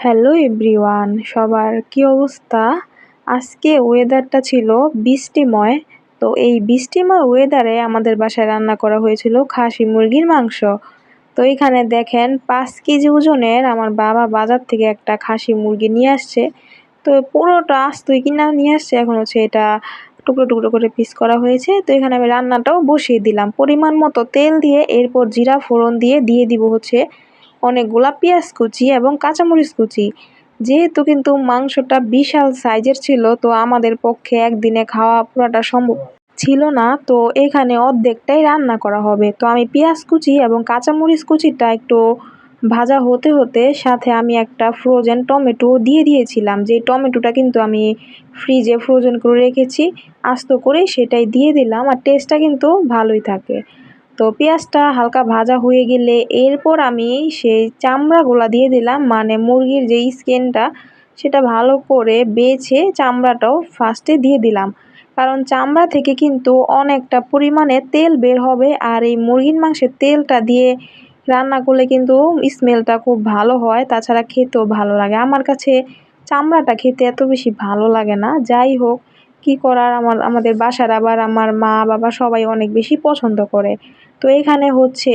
Hello everyone সবার কি অবস্থা? আজকে ওয়েদারটা ছিল বৃষ্টিময়। তো এই বৃষ্টিময় ওয়েদারে আমাদের বাসায় রান্না করা হয়েছিল খাসি মুরগির মাংস। তো এখানে দেখেন পাঁচ কেজি ওজনের আমার বাবা বাজার থেকে একটা খাসি মুরগি নিয়ে আসছে। তো পুরোটা আস্তই কিনা নিয়ে আসছে, এখন হচ্ছে এটা টুকরো টুকরো করে পিস করা হয়েছে। তো এখানে আমি রান্নাটাও বসিয়ে দিলাম। পরিমাণ মতো তেল দিয়ে এরপর জিরা ফোড়ন দিয়ে দিয়ে দিব হচ্ছে অনেকগুলা পেঁয়াজ কুচি এবং কাঁচামরিচ কুচি। যেহেতু কিন্তু মাংসটা বিশাল সাইজের ছিল, তো আমাদের পক্ষে একদিনে খাওয়া পুরোটা সম্ভব ছিল না। তো এখানে অর্ধেকটাই রান্না করা হবে। তো আমি পেঁয়াজ কুচি এবং কাঁচামরিচ কুচিটা একটু ভাজা হতে হতে সাথে আমি একটা ফ্রোজেন টমেটো দিয়ে দিয়েছিলাম। যে টমেটোটা কিন্তু আমি ফ্রিজে ফ্রোজেন করে রেখেছি, আস্ত করে সেটাই দিয়ে দিলাম আর টেস্টটা কিন্তু ভালোই থাকে। তো পেঁয়াজটা হালকা ভাজা হয়ে গেলে এরপর আমি সেই চামড়াগুলা দিয়ে দিলাম। মানে মুরগির যেই স্কিনটা, সেটা ভালো করে বেছে চামড়াটাও ফার্স্টে দিয়ে দিলাম। কারণ চামড়া থেকে কিন্তু অনেকটা পরিমাণে তেল বের হবে আর এই মুরগির মাংসের তেলটা দিয়ে রান্না করলে কিন্তু স্মেলটা খুব ভালো হয়। তাছাড়া খেতেও ভালো লাগে। আমার কাছে চামড়াটা খেতে এত বেশি ভালো লাগে না। যাই হোক কি করার? আমার, আমাদের বাসার আবার আমার মা, বাবা সবাই অনেক বেশি পছন্দ করে। তো এখানে হচ্ছে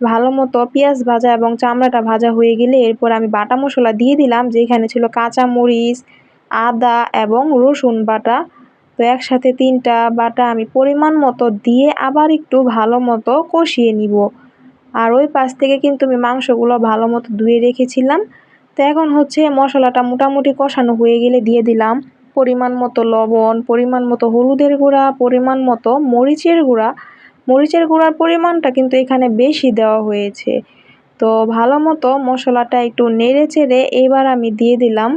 ভালো মতো পেঁয়াজ ভাজা এবং চামড়াটা ভাজা হয়ে গেলে এরপর আমি বাটা মশলা দিয়ে দিলাম, যেখানে ছিল কাঁচা মরিচ, আদা এবং রসুন বাটা। তো একসাথে তিনটা বাটা আমি পরিমাণ মতো দিয়ে আবার একটু ভালো মতো কষিয়ে নিব। আর ওই পাশ থেকে কিন্তু আমি মাংসগুলো ভালো মতো ধুয়ে রেখেছিলাম। তো এখন হচ্ছে মশলাটা মোটামুটি কষানো হয়ে গেলে দিয়ে দিলাম। পরিমাণ মতো লবণ, পরিমাণ মতো হলুদের গুঁড়া, পরিমাণ মতো মরিচের গুঁড়া। মরিচের গুঁড়ার পরিমাণটা কিন্তু এখানে বেশি দেওয়া হয়েছে। তো ভালো মতো মশলাটা একটু নেড়ে চেড়ে এবার আমি দিয়ে দিলাম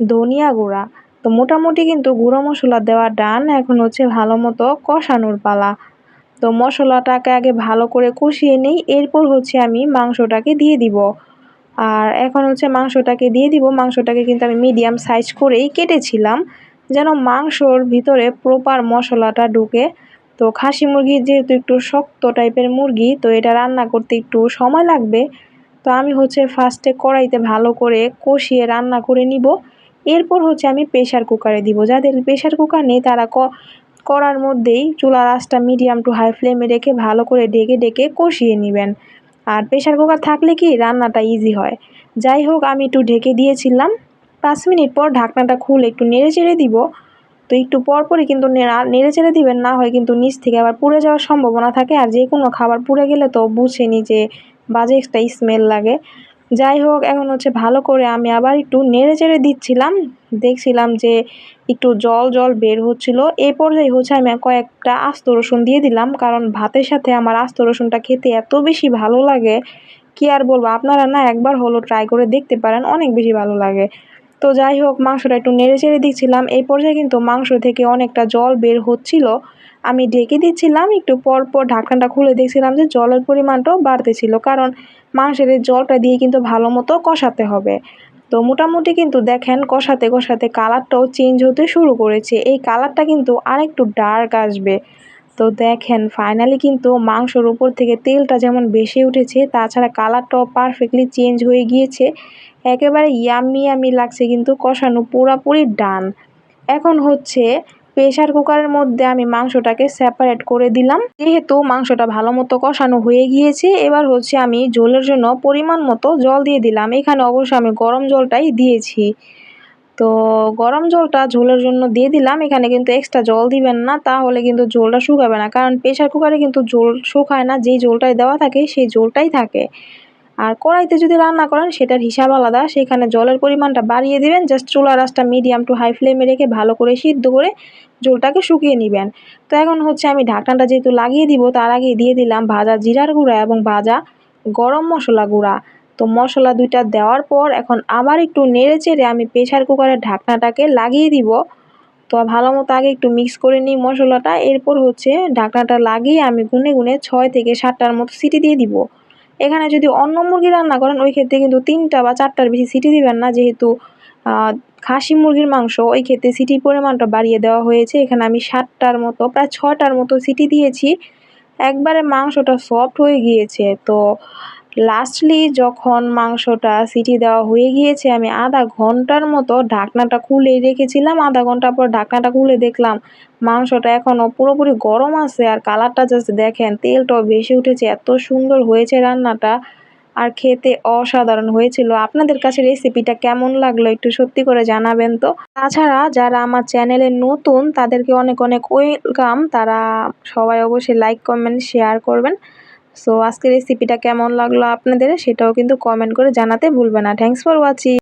ধনিয়া গুঁড়া। তো মোটামুটি কিন্তু গুঁড়ো মশলা দেওয়া ডান, এখন হচ্ছে ভালো মতো কষানোর পালা। তো মশলাটাকে আগে ভালো করে কষিয়ে নিই, এরপর হচ্ছে আমি মাংসটাকে দিয়ে দিব। আর এখন হচ্ছে মাংসটাকে দিয়ে দিব, মাংসটাকে কিন্তু আমি মিডিয়াম সাইজ করেই কেটেছিলাম। যেন মাংসর ভিতরে প্রপার মশলাটা ঢুকে। তো খাসি মুরগি যেহেতু একটু শক্ত টাইপের মুরগি, তো এটা রান্না করতে একটু সময় লাগবে। তো আমি হচ্ছে ফার্স্টে কড়াইতে ভালো করে কষিয়ে রান্না করে নিব। এরপর হচ্ছে আমি প্রেশার কুকারে দিব। যাদের প্রেশার কুকার নেই, তারা ক কড়ার মধ্যেই চুলার আঁচটা মিডিয়াম টু হাই ফ্লেমে রেখে ভালো করে ডেকে ডেকে কষিয়ে নেবেন। আর প্রেশার কুকার থাকলে কি রান্নাটা ইজি হয়। যাই হোক, আমি একটু ঢেকে দিয়েছিলাম। পাঁচ মিনিট পর ঢাকনাটা খুলে একটু নেড়ে চেড়ে দিব। তো একটু পরপরই কিন্তু নেড়ে চেড়ে দিবেন না হয় কিন্তু নিচ থেকে আবার পুড়ে যাওয়ার সম্ভাবনা থাকে। আর যে কোনো খাবার পুড়ে গেলে তো বুঝেনি যে বাজে একটা স্মেল লাগে। যাই হোক, এখন হচ্ছে ভালো করে আমি আবার একটু নেড়ে চেড়ে দিচ্ছিলাম। দেখছিলাম যে একটু জল জল বের হচ্ছিল। এই পর্যায়ে হচ্ছে আমি কয়েকটা আস্ত রসুন দিয়ে দিলাম। কারণ ভাতের সাথে আমার আস্ত রসুনটা খেতে এত বেশি ভালো লাগে, কি আর বলব? আপনারা না একবার হলো ট্রাই করে দেখতে পারেন, অনেক বেশি ভালো লাগে। তো যাই হোক, মাংসটা একটু নেড়ে চেড়ে দিচ্ছিলাম। এই পর্যায়ে কিন্তু মাংস থেকে অনেকটা জল বের হচ্ছিল। আমি ঢেকে দিচ্ছিলাম, একটু পর পর ঢাকনাটা খুলে দেখছিলাম যে জলের পরিমাণটাও বাড়তেছিল, কারণ মাংসের জলটা দিয়ে কিন্তু ভালো মতো কষাতে হবে। তো মোটামুটি কিন্তু দেখেন, কষাতে কষাতে কালারটাও চেঞ্জ হতে শুরু করেছে। এই কালারটা কিন্তু আরেকটু ডার্ক আসবে। তো দেখেন ফাইনালি কিন্তু মাংসর উপর থেকে তেলটা যেমন বেশি উঠেছে, তাছাড়া কালারটাও পারফেক্টলি চেঞ্জ হয়ে গিয়েছে। একেবারে ইয়ামি ইয়ামি লাগছে কিন্তু কষানো পুরাপুরি ডান। এখন হচ্ছে প্রেশার কুকারের মধ্যে আমি মাংসটাকে সেপারেট করে দিলাম। যেহেতু মাংসটা ভালো মতো কষানো হয়ে গিয়েছে, এবার হচ্ছে আমি ঝোলের জন্য পরিমাণ মতো জল দিয়ে দিলাম। এখানে অবশ্য আমি গরম জলটাই দিয়েছি। তো গরম জলটা ঝোলের জন্য দিয়ে দিলাম। এখানে কিন্তু এক্সট্রা জল দিবেন না, তাহলে কিন্তু ঝোলটা শুকাবে না। কারণ প্রেশার কুকারে কিন্তু ঝোল শুকায় না। যেই ঝোলটাই দেওয়া থাকে, সেই ঝোলটাই থাকে। আর কড়াইতে যদি রান্না করেন, সেটার হিসাব আলাদা। সেখানে জলের পরিমাণটা বাড়িয়ে দিবেন। জাস্ট চুলার রাসটা মিডিয়াম টু হাই ফ্লেমে রেখে ভালো করে সিদ্ধ করে জলটাকে শুকিয়ে নেবেন। তো এখন হচ্ছে আমি ঢাকনাটা যেহেতু লাগিয়ে দিব, তার আগে দিয়ে দিলাম ভাজা জিরার গুঁড়া এবং ভাজা গরম মশলা গুঁড়া। তো মশলা দুইটা দেওয়ার পর এখন আবার একটু নেড়ে চেড়ে আমি প্রেশার কুকারের ঢাকনাটাকে লাগিয়ে দিব। তো ভালো মতো আগে একটু মিক্স করে নিই মশলাটা। এরপর হচ্ছে ঢাকনাটা লাগিয়ে আমি গুনে গুনে ছয় থেকে সাতটার মতো সিটি দিয়ে দিব। এখানে যদি অন্য মুরগি রান্না করেন, ওই ক্ষেত্রে কিন্তু তিনটা বা চারটার বেশি সিটি দিবেন না। যেহেতু খাসি মুরগির মাংস, ওই ক্ষেত্রে সিটির পরিমাণটা বাড়িয়ে দেওয়া হয়েছে। এখানে আমি সাতটার মতো, প্রায় ছটার মতো সিটি দিয়েছি। একবারে মাংসটা সফট হয়ে গিয়েছে। তো লাস্টলি যখন মাংসটা সিটি দেওয়া হয়ে গিয়েছে, আমি আধা ঘণ্টার মতো ঢাকনাটা খুলে রেখেছিলাম। আধা ঘণ্টা পর ঢাকনাটা খুলে দেখলাম, মাংসটা এখনও পুরোপুরি গরম আছে আর কালারটা জাস্ট দেখেন, তেলটাও বেশি উঠেছে, এত সুন্দর হয়েছে রান্নাটা আর খেতে অসাধারণ হয়েছিল। আপনাদের কাছে রেসিপিটা কেমন লাগল একটু সত্যি করে জানাবেন তো? তাছাড়া যারা আমার চ্যানেলে নতুন, তাদেরকে অনেক অনেক ওয়েলকাম তারা সবাই অবশ্যই লাইক কমেন্ট শেয়ার করবেন। সো আজকের রেসিপিটা কেমন লাগল আপনাদের? সেটাও কিন্তু কমেন্ট করে জানাতে ভুলবে না। Thanks for watching